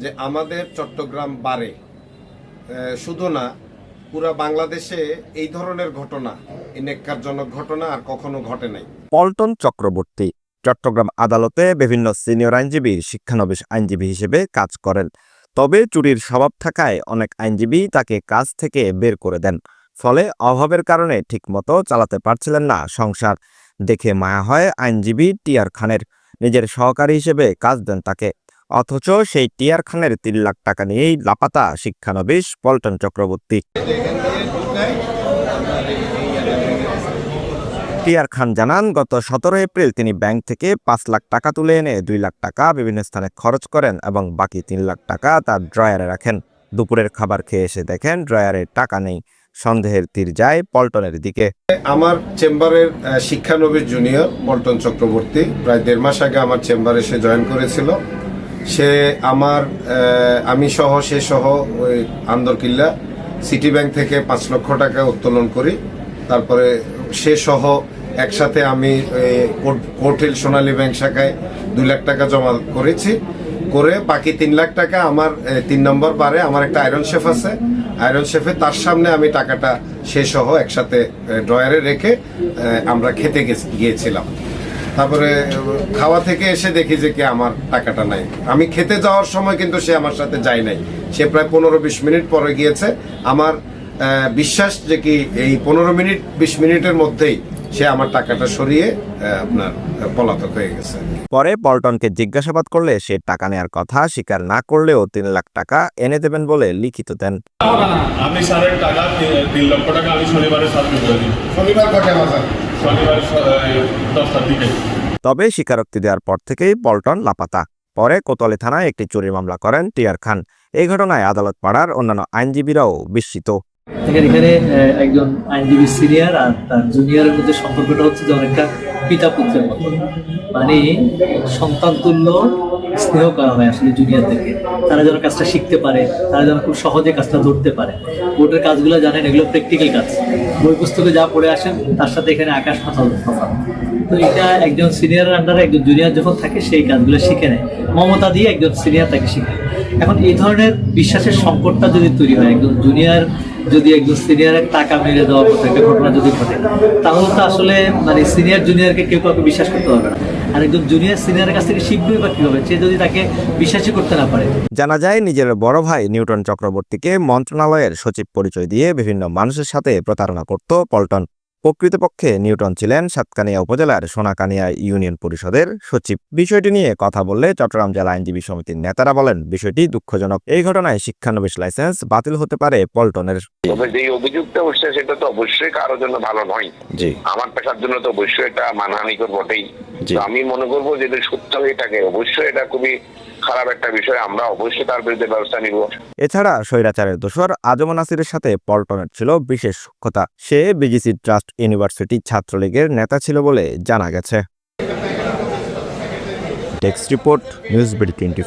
যে আমাদের চট্টগ্রাম বারে শুধু না, পুরা বাংলাদেশে এই ধরনের ঘটনা, এই নেককারজনক ঘটনা আর কখনো ঘটে নাই। পল্টন চক্রবর্তী, চট্টগ্রাম আদালতে বিভিন্ন সিনিয়র আইনজীবী, শিক্ষানবিশ আইনজীবী হিসেবে কাজ করেন। তবে চুরির স্বভাব থাকায় অনেক আইনজীবী তাকে কাজ থেকে বের করে দেন। ফলে অভাবের কারণে ঠিকমতো চালাতে পারছিলেন না সংসার। দেখে মায়া হয় আইনজীবী টিয়ার খানের। নিজের সহকারী হিসেবে কাজ দেন তাকে। অথচ সেই টিয়ার খানের তিন লাখ টাকা নিয়েই লাপাতা শিক্ষানবিশ পল্টন চক্রবর্তী। টিয়ার খান জানান, গত সতেরো এপ্রিল তিনি ব্যাংক থেকে পাঁচ লাখ টাকা তুলে এনে দুই লাখ টাকা বিভিন্ন স্থানে খরচ করেন এবং বাকি তিন লাখ টাকা তার ড্রয়ারে রাখেন। দুপুরের খাবার খেয়ে এসে দেখেন, ড্রয়ারে টাকা নেই। সন্দেহের তীর যায় পল্টনের দিকে। আমার চেম্বারের শিক্ষানবিশ জুনিয়র পল্টন চক্রবর্তী, প্রায় দেড় মাস আগে আমার চেম্বারে সে জয়েন করেছিল। সে আমার আমি সহ, সে সহ ওই আন্দরকিল্লা সিটি ব্যাংক থেকে পাঁচ লক্ষ টাকা উত্তোলন করি। তারপরে সে সহ একসাথে আমি কোর্টেল সোনালী ব্যাংক শাখায় দুই লাখ টাকা জমা করেছি। করে বাকি তিন লাখ টাকা আমার তিন নম্বর বারে আমার একটা আয়রন শেফ আছে। আয়রন শেফে তার সামনে আমি টাকাটা সে সহ একসাথে ড্রয়ারে রেখে আমরা খেতে গিয়েছিলাম। তারপরে খাওয়া থেকে এসে দেখি যে কি আমার টাকাটা নাই। আমি খেতে যাওয়ার সময় কিন্তু সে আমার সাথে যায় নাই। সে প্রায় পনেরো বিশ মিনিট পরে গিয়েছে। আমার বিশ্বাস যে কি এই পনেরো মিনিট বিশ মিনিটের মধ্যেই সে আমার টাকাটা সরিয়ে আপনার পলাতক হয়ে গেছে। পরে পল্টনকে জিজ্ঞাসাবাদ করলে সে টাকা নেওয়ার কথা স্বীকার না করলেও তিন লাখ টাকা এনে দেবেন বলে লিখিত দেন। আমি স্যারের টাকা তিন লক্ষ টাকা আমি দিই। শনিবার কটা বাজার? শনিবার দশটার দিকে। তবে স্বীকারোক্তি দেওয়ার পর থেকেই পল্টন লাপাতা। পরে কোতোয়ালি থানায় একটি চুরি মামলা করেন টিয়ার খান। এই ঘটনায় আদালত পাড়ার অন্যান্য আইনজীবীরাও বিস্মিত। এখানে একজন আইনজীবী সিনিয়র আর তার জুনিয়রের মধ্যে সম্পর্কটা হচ্ছে যে অনেকটা পিতা পুত্রের মতো। মানে সন্তান তুল্য, স্নেহ করা হয় আসলে জুনিয়রদেরকে তারা যেন কাজটা শিখতে পারে, তারা যেন খুব সহজে কাজটা ধরতে পারে। বোর্ডের কাজগুলো জানেন, এগুলো প্র্যাকটিক্যাল কাজ। বই পুস্তকে যা পড়ে আসেন, তার সাথে এখানে আকাশ পাতাল তো এটা একজন সিনিয়রের আন্ডারে একজন জুনিয়র যখন থাকে, সেই কাজগুলো শিখে নেয়। মমতা দিয়ে একজন সিনিয়র তাকে শিখায় এখন এই ধরনের বিশ্বাসের সংকটটা যদি তৈরি হয়, একজন জুনিয়র যদি একজন সিনিয়রের টাকা মেরে দেওয়ার মতো একটা ঘটনা যদি ঘটে, তাহলে তো আসলে মানে সিনিয়র জুনিয়রকে কেউ কাউকে বিশ্বাস করতে পারবে না। আর একজন জুনিয়র সিনিয়রের কাছ থেকে শিখবে বা কীভাবে? সে যদি তাকে বিশ্বাসই করতে না পারে। জানা যায়, নিজের বড় ভাই নিউটন চক্রবর্তীকে মন্ত্রণালয়ের সচিব পরিচয় দিয়ে বিভিন্ন মানুষের সাথে প্রতারণা করত পল্টন। প্রকৃতপক্ষে নিউটন ছিলেন সাতকানিয়া উপজেলার সোনাকানিয়া ইউনিয়ন পরিষদের সচিব। বিষয়টি নিয়ে কথা বললে চট্টগ্রাম জেলা আইনজীবী সমিতির নেতারা বলেন বিষয়টি দুঃখজনক। এই ঘটনায় শিক্ষানবিশ লাইসেন্স বাতিল হতে পারে পল্টনের। যে অভিযুক্ত উঠছে সেটা তো অবশ্যই কারোর জন্য ভালো নয়। জি। আমার পেশার জন্য তো অবশ্যই এটা মানহানিকর বটেই। আমি মনে করব যে সত্য থাকে। অবশ্যই এটা খুবই খারাপ একটা বিষয়, আমরা অবশ্যই তার বিরুদ্ধে ব্যবস্থা নিব। এছাড়া স্বৈরাচারের দোষর আজম নাসিরের সাথে পল্টনের ছিল বিশেষ কথা সে বিজিসি ট্রাস্ট ইউনিভার্সিটি ছাত্রলীগের নেতা ছিল বলে জানা গেছে। Text report, news BD twenty